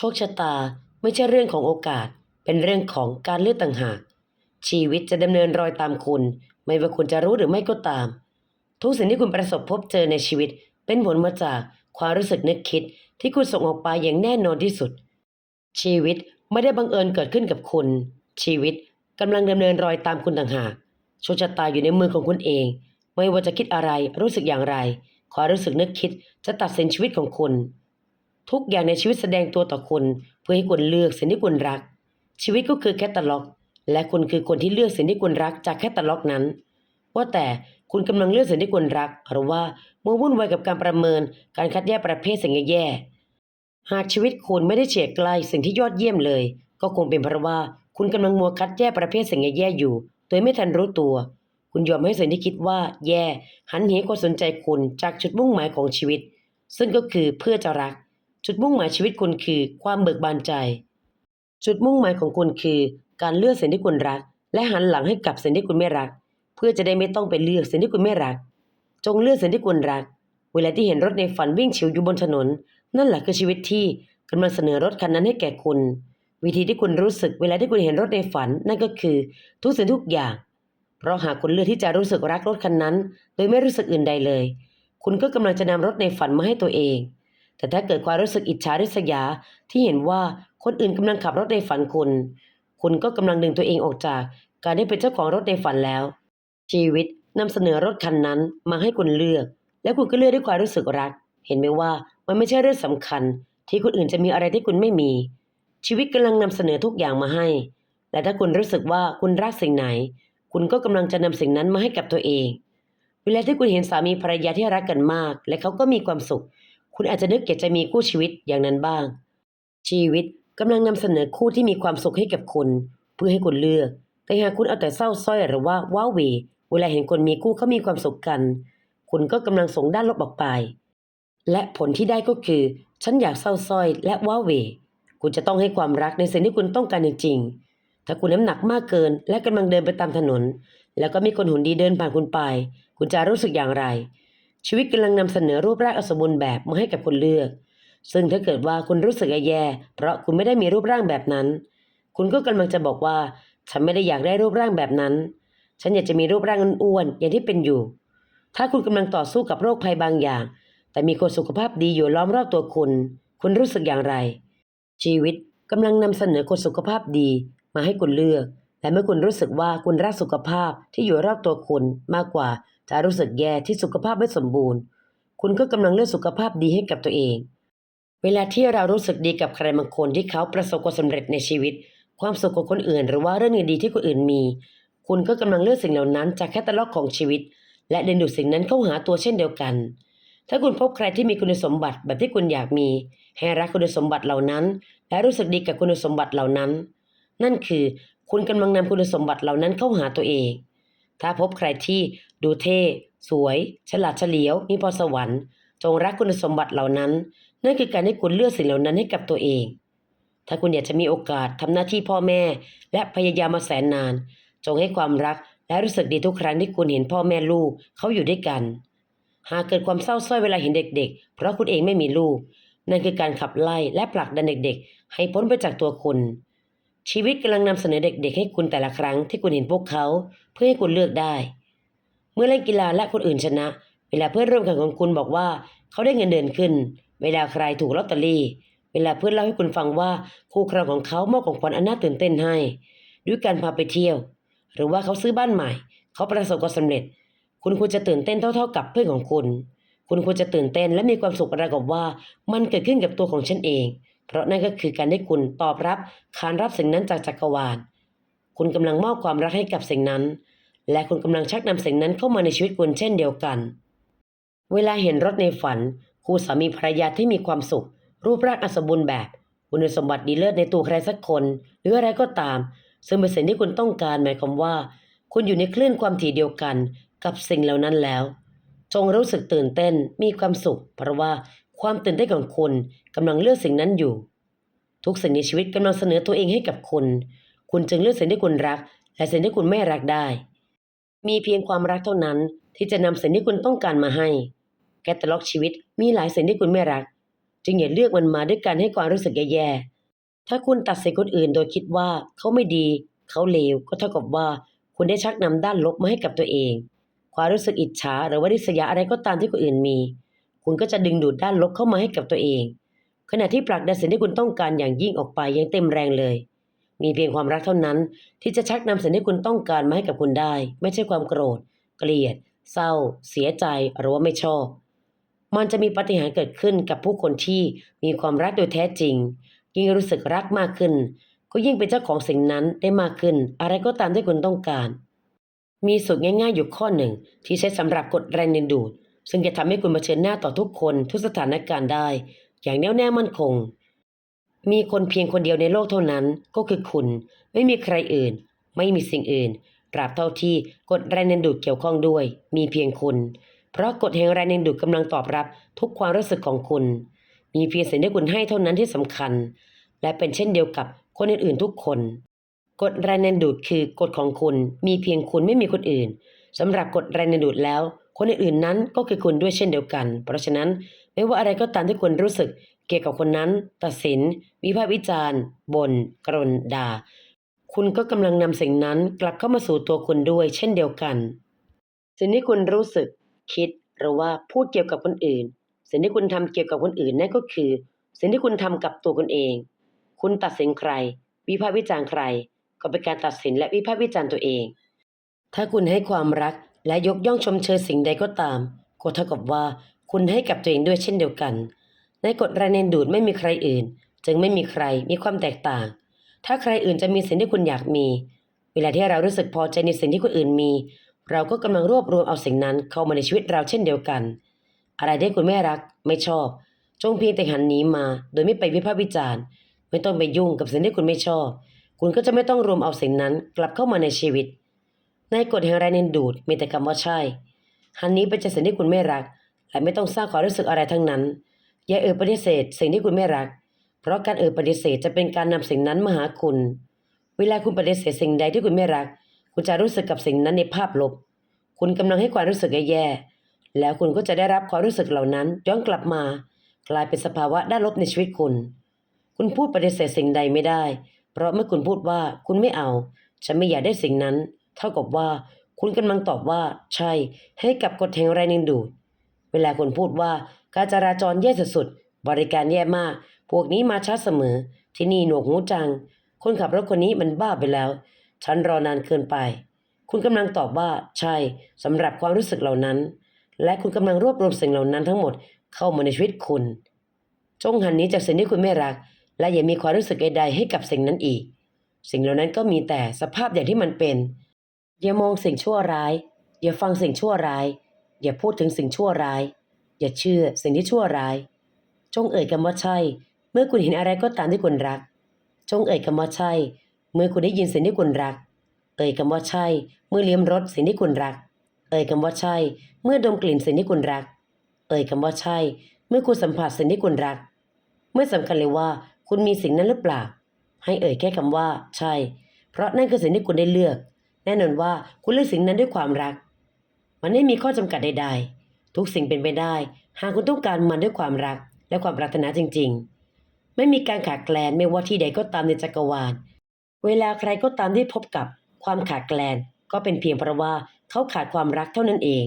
โชคชะตาไม่ใช่เรื่องของโอกาส เป็นเรื่องของการเลือกต่างหาก ชีวิตจะดำเนินรอยตามคุณ ไม่ว่าคุณจะรู้หรือไม่ก็ตาม ทุกสิ่งที่คุณประสบพบเจอในชีวิต เป็นผลมาจากความรู้สึกนึกคิดที่คุณส่งออกไปอย่างแน่นอนที่สุด ชีวิตไม่ได้บังเอิญเกิดขึ้นกับคุณ ชีวิตกำลังดำเนินรอยตามคุณต่างหากโชคชะตาอยู่ในมือของคุณเอง ไม่ว่าจะคิดอะไรรู้สึกอย่างไร ความรู้สึกนึกคิดจะตัดสินชีวิตของคุณ ทุกอย่างในชีวิตแสดงตัวต่อคุณเพื่อให้คุณเลือกสิ่งที่คุณรัก ชีวิตก็คือแคตตาล็อก และคุณคือคนที่เลือกสิ่งที่คุณรักจากแคตตาล็อกนั้น ว่าแต่คุณกำลังเลือกสิ่งที่คุณรัก หรือว่ามัววุ่นวายกับการประเมินการคัดแยกประเภทสิ่งแย่ๆหากชีวิตคุณไม่ได้เฉียดไกลสิ่งที่ยอดเยี่ยมเลย ก็คงเป็นเพราะว่าคุณกำลังมัวคัดแยกประเภทสิ่งแย่ๆอยู่ โดยไม่ทันรู้ตัว คุณยอมให้สิ่งที่คิดว่า แย่ หันเหความสนใจคุณจากจุดมุ่งหมายของชีวิต ซึ่งก็คือเพื่อจะรัก จุดมุ่งหมายชีวิตคุณคือความเบิกบานใจ จุดมุ่งหมายของคุณคือ การเลือกสิ่งที่คุณรัก และหันหลังให้กับสิ่งที่คุณไม่รัก เพื่อจะได้ไม่ต้องไปเลือกสิ่งที่คุณไม่รัก จงเลือกสิ่งที่คุณรัก เวลาที่เห็นรถในฝันวิ่งเฉิวอยู่บนถนน นั่นแหละคือชีวิตที่กำลังเสนอรถคันนั้นให้แก่คุณ วิธีที่คุณรู้สึกเวลาที่คุณเห็นรถในฝัน นั่นก็คือทุกสิ่งทุกอย่าง เพราะหากคุณเลือกที่จะรู้สึกรักรถคันนั้น โดยไม่รู้สึกอื่นใดเลย คุณก็กำลังจะนำรถในฝันมาให้ตัวเอง แต่ถ้าเกิดความรู้สึกอิจฉาริษยาที่เห็นว่าคนอื่นกำลังขับรถในฝันคุณ คุณก็กำลังดึงตัวเองออกจากการได้เป็นเจ้าของรถในฝันแล้ว ชีวิตนำเสนอรถคันนั้นมาให้คุณเลือก และคุณก็เลือกด้วยความรู้สึกรัก เห็นไหมว่ามันไม่ใช่เรื่องสำคัญ ที่คนอื่นจะมีอะไรที่คุณไม่มี ชีวิตกำลังนำเสนอทุกอย่างมาให้ และถ้าคุณรู้สึกว่าคุณรักสิ่งไหน คุณก็กำลังจะนำสิ่งนั้นมาให้กับตัวเอง เวลาที่คุณเห็นสามีภรรยาที่รักกันมาก และเขาก็มีความสุข คุณอาจจะนึกอยากจะมีคู่ชีวิตอย่างนั้นบ้าง ชีวิตกำลังนำเสนอคู่ที่มีความสุขให้กับคุณ เพื่อให้คุณเลือก แต่หากคุณเอาแต่เศร้าสร้อยหรือว่าว้าเวเวลาเห็นคนมีคู่เขามีความสุขกัน คุณก็กำลังส่งด้านลบออกไป และผลที่ได้ก็คือ ฉันอยากเศร้าสร้อยและว้าเวคุณจะต้องให้ความรักในสิ่งที่คุณต้องการจริงๆ ถ้าคุณน้ำหนักมากเกิน และกำลังเดินไปตามถนน แล้วก็มีคนหุ่นดีเดินผ่านคุณไป คุณจะรู้สึกอย่างไร ชีวิตกำลังนำเสนอรูปร่างอสมบูรณ์แบบมาให้กับคุณเลือก ซึ่งถ้าเกิดว่าคุณรู้สึกแย่ เพราะคุณไม่ได้มีรูปร่างแบบนั้น คุณก็กำลังจะบอกว่า ฉันไม่ได้อยากได้รูปร่างแบบนั้น ฉันอยากจะมีรูปร่างอ้วนๆอย่างที่เป็นอยู่ ถ้าคุณกำลังต่อสู้กับโรคภัยบางอย่าง แต่มีคนสุขภาพดีอยู่ล้อมรอบตัวคุณ คุณรู้สึกอย่างไร ชีวิตกำลังนำเสนอคนสุขภาพดีมาให้คุณเลือกและเมื่อคุณรู้สึกว่าคุณรักสุขภาพที่อยู่รอบตัวคุณมากกว่า จะรู้สึกแย่ที่สุขภาพไม่สมบูรณ์ คุณก็กำลังเลือกสุขภาพดีให้กับตัวเอง เวลาที่เรารู้สึกดีกับใครบางคนที่เขาประสบความสำเร็จในชีวิต ความสุขของคนอื่น หรือว่าเรื่องดีๆที่คนอื่นมี คุณก็กำลังเลือกสิ่งเหล่านั้นจากแคตตาล็อกของชีวิต และดึงดูดสิ่งนั้นเข้าหาตัวเช่นเดียวกัน ถ้าคุณพบใครที่มีคุณสมบัติแบบที่คุณอยากมี ให้รักคุณสมบัติเหล่านั้น และรู้สึกดีกับคุณสมบัติเหล่านั้น นั่นคือคุณกำลังนำคุณสมบัติเหล่านั้นเข้าหาตัวเอง ถ้าพบใครที่ ดูเท่ สวย ฉลาดเฉลียว มีพรสวรรค์ จงรักคุณสมบัติเหล่านั้น นั่นคือการให้คุณเลือกสิ่งเหล่านั้นให้กับตัวเอง ถ้าคุณอยากจะมีโอกาสทำหน้าที่พ่อแม่ และพยายามมาแสนนาน จงให้ความรักและรู้สึกดีทุกครั้งที่คุณเห็นพ่อแม่ลูกเขาอยู่ด้วยกัน หากเกิดความเศร้าส้อยเวลาเห็นเด็ก ๆ เพราะคุณเองไม่มีลูก นั่นคือการขับไล่และผลักดันเด็ก ๆ ให้พ้นไปจากตัวคุณชีวิตกำลังนำเสนอเด็ก ๆ ให้คุณแต่ละครั้งที่คุณเห็นพวกเขา เพื่อให้คุณเลือกได้ มื่อเล่นกีฬาและคนอื่นชนะ เวลาเพื่อนร่วมแข่งของคุณบอกว่าเขาได้เงินเดือนขึ้น เวลาใครถูกลอตเตอรี่ เวลาเพื่อนเล่าให้คุณฟังว่าคู่ครองของเขามอบของขวัญอันน่าตื่นเต้นให้ ด้วยการพาไปเที่ยว หรือว่าเขาซื้อบ้านใหม่ เขาประสบความสำเร็จ คุณควรจะตื่นเต้นเท่า ๆ กับเพื่อนของคุณ คุณควรจะตื่นเต้นและมีความสุขอะไรกับว่า มันเกิดขึ้นกับตัวของฉันเอง เพราะนั่นก็คือการได้คุณตอบรับขานรับสิ่งนั้นจากจักรวาล คุณกำลังมอบความรักให้กับสิ่งนั้น และคุณกำลังชักนำสิ่งนั้นเข้ามาในชีวิตคุณเช่นเดียวกัน เวลาเห็นรถในฝัน คู่สามีภรรยาที่มีความสุข รูปร่างอันสมบูรณ์แบบคุณสมบัติดีเลิศในตัวใครสักคน หรืออะไรก็ตาม ซึ่งเป็นสิ่งที่คุณต้องการหมายความว่า คุณอยู่ในคลื่นความถี่เดียวกันกับสิ่งเหล่านั้นแล้ว จงรู้สึกตื่นเต้นมีความสุข เพราะว่าความตื่นเต้นของคุณกำลังเลือกสิ่งนั้นอยู่ ทุกสิ่งในชีวิตกำลังเสนอตัวเองให้กับคุณ คุณจึงเลือกสิ่งที่คุณรัก และสิ่งที่คุณไม่รักได้ มีเพียงความรักเท่านั้นที่จะนำสิ่งที่คุณต้องการมาให้ แคตตาล็อกชีวิตมีหลายสิ่งที่คุณไม่รัก จึงอย่าเลือกมันมาด้วยการให้ความรู้สึกแย่ๆถ้าคุณตัดสินคนอื่นโดยคิดว่าเขาไม่ดี เขาเลวก็เท่ากับว่าคุณได้ชักนำด้านลบมาให้กับตัวเอง ความรู้สึกอิจฉาหรือว่าริษยาอะไรก็ตามที่คนอื่นมี คุณก็จะดึงดูดด้านลบเข้ามาให้กับตัวเอง ขณะที่ผลักดันสิ่งที่คุณต้องการอย่างยิ่งออกไปอย่างเต็มแรงเลย มีเพียงความรักเท่านั้น ที่จะชักนำสิ่งที่คุณต้องการมาให้กับคุณได้ ไม่ใช่ความโกรธ เกลียด เศร้า เสียใจหรือว่าไม่ชอบ มันจะมีปฏิหารเกิดขึ้นกับผู้คนที่มีความรักโดยแท้จริง ยิ่งรู้สึกรักมากขึ้น ก็ยิ่งเป็นเจ้าของสิ่งนั้นได้มากขึ้น อะไรก็ตามที่คุณต้องการ มีสูตรง่าย ๆ อยู่ข้อหนึ่ง ที่ใช้สำหรับกดแรงดึงดูด ซึ่งจะทำให้คุณเผชิญหน้าต่อทุกคนทุกสถานการณ์ได้ อย่างแน่วแน่มั่นคง มีคนเพียงคนเดียวในโลกเท่านั้นก็คือคุณ ไม่มีใครอื่น ไม่มีสิ่งอื่นตราบเท่าที่กฎแรงดึงดูดเกี่ยวข้องด้วย มีเพียงคุณ เพราะกฎแห่งแรงดึงดูดกำลังตอบรับทุกความรู้สึกของคุณ มีเพียงสิ่งที่คุณให้เท่านั้นที่สำคัญ และเป็นเช่นเดียวกับคนอื่นๆทุกคนกฎแรงดึงดูดคือกฎของคุณ มีเพียงคุณไม่มีคนอื่นสำหรับกฎแรงดึงดูดแล้ว คนอื่นๆนั้นก็คือคุณด้วยเช่นเดียวกัน เพราะฉะนั้นไม่ว่าอะไรก็ตามที่คุณรู้สึก เกี่ยวกับคนนั้น ตัดสิน วิพากษ์วิจารณ์บ่นกรนด่า คุณก็กำลังนำสิ่งนั้นกลับเข้ามาสู่ตัวคุณด้วย เช่นเดียวกัน สิ่งที่คุณรู้สึก คิดหรือว่าพูดเกี่ยวกับคนอื่น สิ่งที่คุณทำเกี่ยวกับคนอื่นนั่นก็คือ สิ่งที่คุณทำกับตัวคุณเอง คุณตัดสินใคร วิพากษ์วิจารณ์ใคร ก็เป็นการตัดสินและวิพากษ์วิจารณ์ตัวเอง ถ้าคุณให้ความรักและยกย่องชมเชยสิ่งใดก็ตามก็เท่ากับว่าคุณให้กับตัวเองด้วยเช่นเดียวกัน ในกฎแรงดึงดูดไม่มีใครอื่น จึงไม่มีใครมีความแตกต่าง ถ้าใครอื่นจะมีสิ่งที่คุณอยากมี เวลาที่เรารู้สึกพอใจในสิ่งที่คนอื่นมี เราก็กำลังรวบรวมเอาสิ่งนั้นเข้ามาในชีวิตเราเช่นเดียวกัน อะไรที่คุณไม่รักไม่ชอบ จงเพียงแต่หันหนีมา โดยไม่ไปวิพากษ์วิจารณ์ ไม่ต้องไปยุ่งกับสิ่งที่คุณไม่ชอบ คุณก็จะไม่ต้องรวมเอาสิ่งนั้นกลับเข้ามาในชีวิต ในกฎแห่งแรงดึงดูดมีแต่คำว่าใช่หันนี้ไปจากสิ่งที่คุณไม่รัก และไม่ต้องสร้างความรู้สึกอะไรทั้งนั้น อย่าเอ่ยปฏิเสธ สิ่งที่คุณไม่รัก เพราะการเอ่ยปฏิเสธจะเป็นการนำสิ่งนั้นมาหาคุณ เวลาคุณปฏิเสธสิ่งใดที่คุณไม่รัก คุณจะรู้สึกกับสิ่งนั้นในภาพลบ คุณกำลังให้ความรู้สึกแย่ๆแล้วคุณก็จะได้รับความรู้สึกเหล่านั้นย้อนกลับมา กลายเป็นสภาวะด้านลบในชีวิตคุณ คุณพูดปฏิเสธสิ่งใดไม่ได้ เพราะเมื่อคุณพูดว่าคุณไม่เอา ฉันไม่อยากได้สิ่งนั้น เท่ากับว่าคุณกำลังตอบว่า ใช่ ให้กับกฎแห่งแรงดึงดูด เวลาคุณพูดว่า การจราจรแย่สุดๆ บริการแย่มาก พวกนี้มาช้าเสมอ ที่นี่หนวกหูจัง คนขับรถคนนี้มันบ้าไปแล้ว ฉันรอนานเกินไป คุณกำลังตอบว่าใช่สำหรับความรู้สึกเหล่านั้น และคุณกำลังรวบรวมสิ่งเหล่านั้นทั้งหมดเข้ามาในชีวิตคุณ จงหันนี้จากสิ่งที่คุณไม่รัก และอย่ามีความรู้สึกใดๆให้กับสิ่งนั้นอีก สิ่งเหล่านั้นก็มีแต่สภาพอย่างที่มันเป็น อย่ามองสิ่งชั่วร้าย อย่าฟังสิ่งชั่วร้าย อย่าพูดถึงสิ่งชั่วร้าย อย่าเชื่อสิ่งที่ชั่วร้าย จงเอ่ยคำว่าใช่ เมื่อคุณเห็นอะไรก็ตามที่คุณรัก จงเอ่ยคำว่าใช่ เมื่อคุณได้ยินสิ่งที่คุณรัก เอ่ยคำว่าใช่ เมื่อเลี้ยมรสสิ่งที่คุณรัก เอ่ยคำว่าใช่ เมื่อดมกลิ่นสิ่งที่คุณรัก เอ่ยคำว่าใช่ เมื่อคุณสัมผัสสิ่งที่คุณรักไม่สำคัญเลยว่าคุณมีสิ่งนั้นหรือเปล่า ให้เอ่ยแค่คำว่า ใช่ เพราะนั่นคือสิ่งที่คุณได้เลือก แน่นอนว่าคุณเลือกสิ่งนั้นด้วยความรัก มันไม่มีข้อจำกัดใดๆ ทุกสิ่งเป็นไปได้ หากคุณต้องการมันด้วยความรักและความปรารถนาจริง ๆ ไม่มีการขาดแคลนไม่ว่าที่ใดก็ตามในจักรวาล เวลาใครก็ตามที่พบกับความขาดแคลนก็เป็นเพียงเพราะว่าเขาขาดความรักเท่านั้นเอง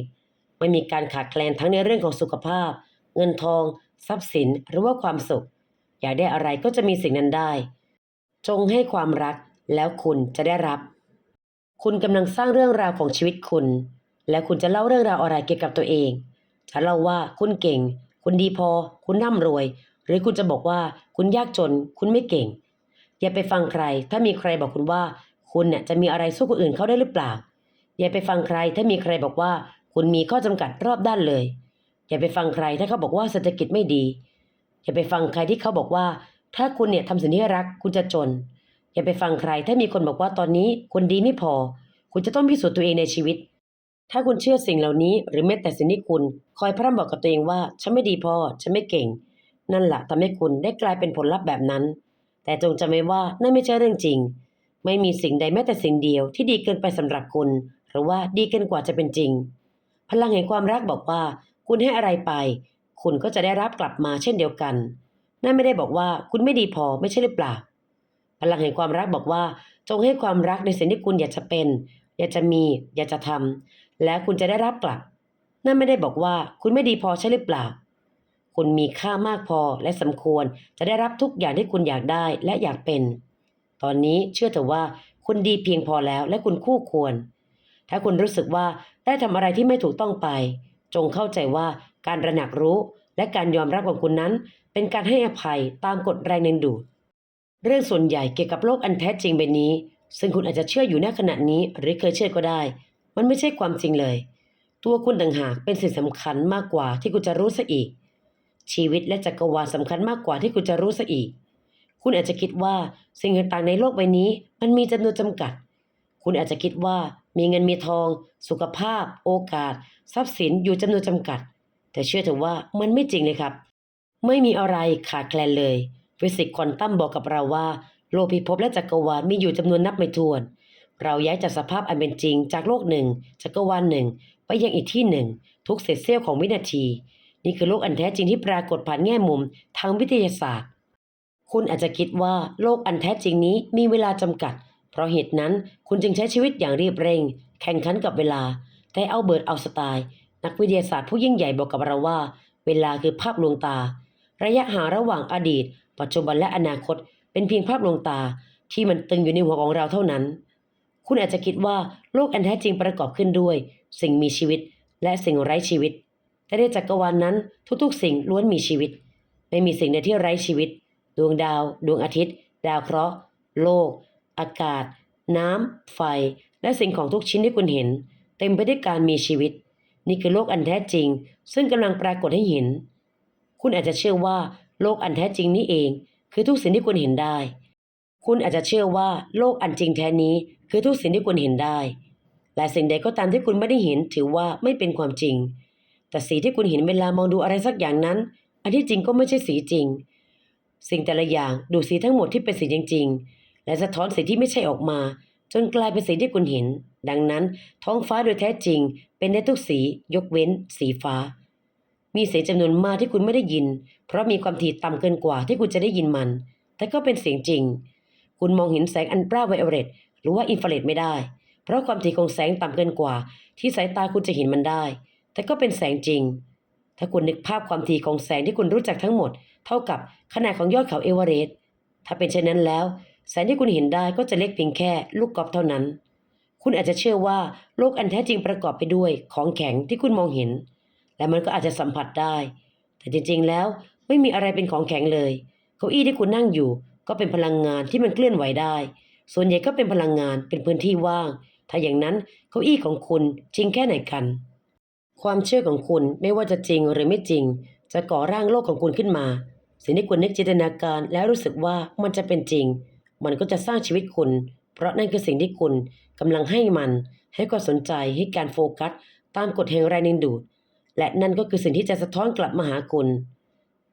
ไม่มีการขาดแคลนทั้งในเรื่องของสุขภาพ เงินทอง ทรัพย์สินหรือว่าความสุข อยากได้อะไรก็จะมีสิ่งนั้นได้ จงให้ความรักแล้วคุณจะได้รับ คุณกำลังสร้างเรื่องราวของชีวิตคุณ และคุณจะเล่าเรื่องราวอะไรเกี่ยวกับตัวเอง ฉันเล่าว่าคุณเก่ง คุณดีพอ คุณร่ำรวย หรือคุณจะบอกว่าคุณยากจน คุณไม่เก่ง อย่าไปฟังใคร ถ้ามีใครบอกคุณว่า คุณเนี่ยจะมีอะไรสู้คนอื่นเขาได้หรือเปล่า อย่าไปฟังใคร ถ้ามีใครบอกว่า คุณมีข้อจำกัดรอบด้านเลย อย่าไปฟังใครถ้าเขาบอกว่าเศรษฐกิจไม่ดี อย่าไปฟังใครที่เขาบอกว่า ถ้าคุณเนี่ยทำสิ่งที่รัก คุณจะจน อย่าไปฟังใคร ถ้ามีคนบอกว่าตอนนี้คุณดีไม่พอ คุณจะต้องพิสูจน์ตัวเองในชีวิต ถ้าคุณเชื่อสิ่งเหล่านี้ หรือแม้แต่สิ่งที่คุณคอยพร่ำบอกกับตัวเองว่า ฉันไม่ดีพอ ฉันไม่เก่ง นั่นแหละทำให้คุณได้กลายเป็นผลลัพธ์แบบนั้น แต่จงจำไว้ว่านั่นไม่ใช่เรื่องจริง ไม่มีสิ่งใดแม้แต่สิ่งเดียวที่ดีเกินไปสำหรับคุณ หรือว่าดีเกินกว่าจะเป็นจริง พลังแห่งความรักบอกว่า คุณให้อะไรไป คุณก็จะได้รับกลับมาเช่นเดียวกัน นั่นไม่ได้บอกว่าคุณไม่ดีพอไม่ใช่หรือเปล่า พลังแห่งความรักบอกว่า จงให้ความรักในสิ่งที่คุณอยากจะเป็น อยากจะมี อยากจะทำ แล้วคุณจะได้รับกลับ นั่นไม่ได้บอกว่าคุณไม่ดีพอใช่หรือเปล่า คุณมีค่ามากพอและสมควรจะได้รับทุกอย่างที่คุณอยากได้และอยากเป็น ตอนนี้เชื่อเถอะว่าคุณดีเพียงพอแล้วและคุณคู่ควร ถ้าคุณรู้สึกว่าได้ทำอะไรที่ไม่ถูกต้องไป จงเข้าใจว่าการระหนักรู้และการยอมรับของคุณนั้น เป็นการให้อภัยตามกฎแรงดึงดูดเรื่องส่วนใหญ่เกี่ยวกับโลกอันแท้จริงใบนี้ ซึ่งคุณอาจจะเชื่ออยู่ณขณะนี้หรือเคยเชื่อก็ได้ มันไม่ใช่ความจริงเลย ตัวคุณต่างหากเป็นสิ่งสำคัญมากกว่าที่คุณจะรู้ซะอีก ชีวิตและจักรวาลสำคัญมากกว่าที่คุณจะรู้ซะอีก คุณอาจจะคิดว่าสิ่งต่างๆในโลกใบนี้ มันมีจำนวนจำกัด คุณอาจจะคิดว่ามีเงินมีทอง สุขภาพ โอกาส ทรัพย์สินอยู่จำนวนจำกัด แต่เชื่อเถอะว่ามันไม่จริงเลยครับ ไม่มีอะไรขาดแคลนเลย ฟิสิกส์ควอนตัมบอกกับเราว่า โลกพิภพและจักรวาลมีอยู่จำนวนนับไม่ถ้วน เราย้ายจากสภาพอันเป็นจริงจากโลกหนึ่งจักรวาลหนึ่ง ไปยังอีกที่หนึ่ง ทุกเศษเสี้ยวของวินาที นี่คือโลกอันแท้จริงที่ปรากฏผ่านแง่มุมทางวิทยาศาสตร์ คุณอาจจะคิดว่าโลกอันแท้จริงนี้มีเวลาจำกัด เพราะเหตุนั้นคุณจึงใช้ชีวิตอย่างรีบเร่ง แข่งขันกับเวลา แต่เอาเบิร์ตเอาสไตล์ นักวิทยาศาสตร์ผู้ยิ่งใหญ่บอกกับเราว่า เวลาคือภาพลวงตา ระยะห่างระหว่างอดีต ปัจจุบันและอนาคต เป็นเพียงภาพลวงตา ที่มันตึงอยู่ในหัวของเราเท่านั้น คุณอาจจะคิดว่าโลกอันแท้จริงประกอบขึ้นด้วย สิ่งมีชีวิตและสิ่งไร้ชีวิต แต่ในจักรวาลนนั้นทุกๆ สิ่งล้วนมีชีวิต ไม่มีสิ่งใดที่ไร้ชีวิต ดวงดาว ดวงอาทิตย์ ดาวเคราะห์ โลก อากาศ น้ำ ไฟ และสิ่งของทุกชิ้นที่คุณเห็น เต็มไปด้วยการมีชีวิต นี่คือโลกอันแท้จริง ซึ่งกำลังปรากฏให้เห็น คุณอาจจะเชื่อว่า โลกอันแท้จริงนี้เอง คือทุกสิ่งที่คุณเห็นได้ คุณอาจจะเชื่อว่าโลกอันจริงแท้นี้ คือทุกสิ่งที่คุณเห็นได้ และสิ่งใดก็ตามที่คุณไม่ได้เห็นถือว่าไม่เป็นความจริง แต่สีที่คุณเห็นเวลามองดูอะไรสักอย่างนั้น อันที่จริงก็ไม่ใช่สีจริง สิ่งแต่ละอย่างดูสีทั้งหมดที่เป็นสีจริง ๆ และสะท้อนสีที่ไม่ใช่ออกมา จนกลายเป็นสีที่คุณเห็น ดังนั้น ท้องฟ้าโดยแท้จริง เป็นได้ทุกสียกเว้น สีฟ้า มีเสียงจำนวนมากที่คุณไม่ได้ยิน เพราะมีความถี่ต่ำเกินกว่าที่คุณจะได้ยินมัน แต่ก็เป็นเสียงจริง คุณมองเห็นแสงอันปราไวโอเลตหรือว่าอินฟราเรดไม่ได้ เพราะความถี่ของแสงต่ำเกินกว่า ที่สายตาคุณจะเห็นมันได้ แต่ก็เป็นแสงจริง ถ้าคุณนึกภาพความถี่ของแสงที่คุณรู้จักทั้งหมด เท่ากับขนาดของยอดเขาเอเวอเรสต์ถ้าเป็นเช่นนั้นแล้ว แสงที่คุณเห็นได้ก็จะเล็กเพียงแค่ลูกกอล์ฟเท่านั้น คุณอาจจะเชื่อว่าโลกอันแท้จริงประกอบไปด้วยของแข็งที่คุณมองเห็น และมันก็อาจจะสัมผัสได้ แต่จริงๆแล้วไม่มีอะไรเป็นของแข็งเลย เก้าอี้ที่คุณนั่งอยู่ ก็เป็นพลังงานที่มันเคลื่อนไหวได้ ส่วนใหญ่ก็เป็นพลังงานเป็นพื้นที่ว่าง ถ้าอย่างนั้นเก้าอี้ของคุณจริงแค่ไหนกัน ความเชื่อของคุณไม่ว่าจะจริงหรือไม่จริง จะก่อร่างโลกของคุณขึ้นมา สิ่งที่คุณนึกจินตนาการแล้วรู้สึกว่ามันจะเป็นจริง มันก็จะสร้างชีวิตคุณ เพราะนั่นคือสิ่งที่คุณกำลังให้มัน ให้ความสนใจให้การโฟกัส ตามกฎแห่งแรงดึงดูด และนั่นก็คือสิ่งที่จะสะท้อนกลับมาหาคุณ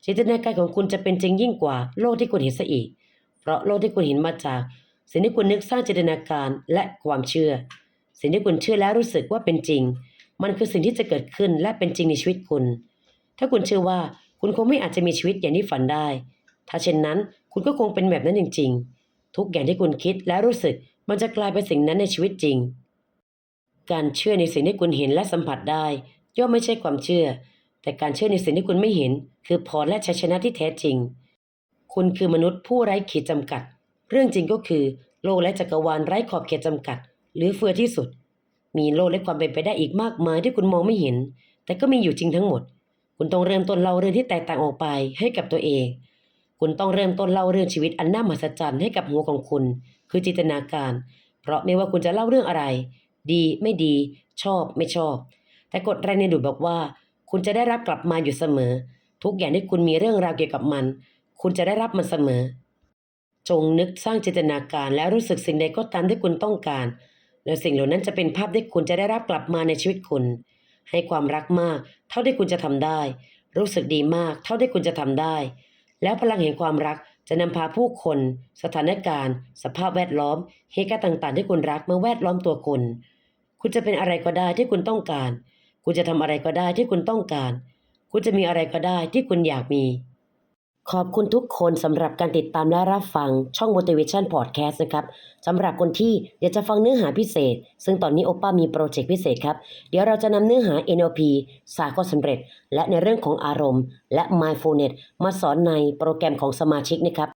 จินตนาการของคุณจะเป็นจริงยิ่งกว่าโลกที่คุณเห็นซะอีก เพราะโลกที่คุณเห็นมาจาก สิ่งที่คุณนึกสร้างจินตนาการและความเชื่อ สิ่งที่คุณเชื่อแล้วรู้สึกว่าเป็นจริง มันคือสิ่งที่จะเกิดขึ้นและเป็นจริงในชีวิตคุณ ถ้าคุณเชื่อว่าคุณคงไม่อาจจะมีชีวิตอย่างที่ฝันได้ ถ้าเช่นนั้นคุณก็คงเป็นแบบนั้นจริง ๆ ทุกอย่างที่คุณคิดและรู้สึกมันจะกลายเป็นสิ่งนั้นในชีวิตจริง การเชื่อในสิ่งที่คุณเห็นและสัมผัสได้ ย่อมไม่ใช่ความเชื่อ แต่การเชื่อในสิ่งที่คุณไม่เห็น คือพรและชัยชนะที่แท้จริง คุณคือมนุษย์ผู้ไร้ขีดจำกัด เรื่องจริงก็คือ โลกและจักรวาลไร้ขอบเขตจำกัด หรือเฟือที่สุด มีโลกและความเป็นไปได้อีกมากมายที่คุณมองไม่เห็น แต่ก็มีอยู่จริงทั้งหมด คุณต้องเริ่มต้นเล่าเรื่องที่แตกต่างออกไปให้กับตัวเอง คุณต้องเริ่มต้นเล่าเรื่องชีวิตอันน่ามหัศจรรย์ให้กับหัวของคุณ คือจินตนาการ เพราะไม่ว่าคุณจะเล่าเรื่องอะไร ดีไม่ดี ชอบไม่ชอบ แต่กฎแรงในดูดบอกว่า คุณจะได้รับกลับมาอยู่เสมอ ทุกอย่างที่คุณมีเรื่องราวเกี่ยวกับมัน คุณจะได้รับมันเสมอ จงนึกสร้างจินตนาการและรู้สึกสิ่งใดก็ตามที่คุณต้องการ และสิ่งเหล่านั้นจะเป็นภาพที่คุณจะได้รับกลับมาในชีวิตคุณ ให้ความรักมาก เท่าที่คุณจะทำได้ รู้สึกดีมาก เท่าที่คุณจะทำได้ แล้วพลังแห่งความรักจะนำพาผู้คน สถานการณ์ สภาพแวดล้อมเหตุการณ์ต่างๆ ที่คุณรักมาแวดล้อมตัวคุณ คุณจะเป็นอะไรก็ได้ที่คุณต้องการ คุณจะทำอะไรก็ได้ที่คุณต้องการ คุณจะมีอะไรก็ได้ที่คุณอยากมี ขอบคุณทุกคนสำหรับการติดตามและรับฟังช่อง Motivation Podcast นะครับสำหรับคนที่อยากจะฟังเนื้อหาพิเศษ ซึ่งตอนนี้โอป้ามีโปรเจกต์พิเศษครับ เดี๋ยวเราจะนำเนื้อหา NLP สากลสำเร็จ และในเรื่องของอารมณ์ และ Mindfulness มาสอนในโปรแกรมของสมาชิกนะครับ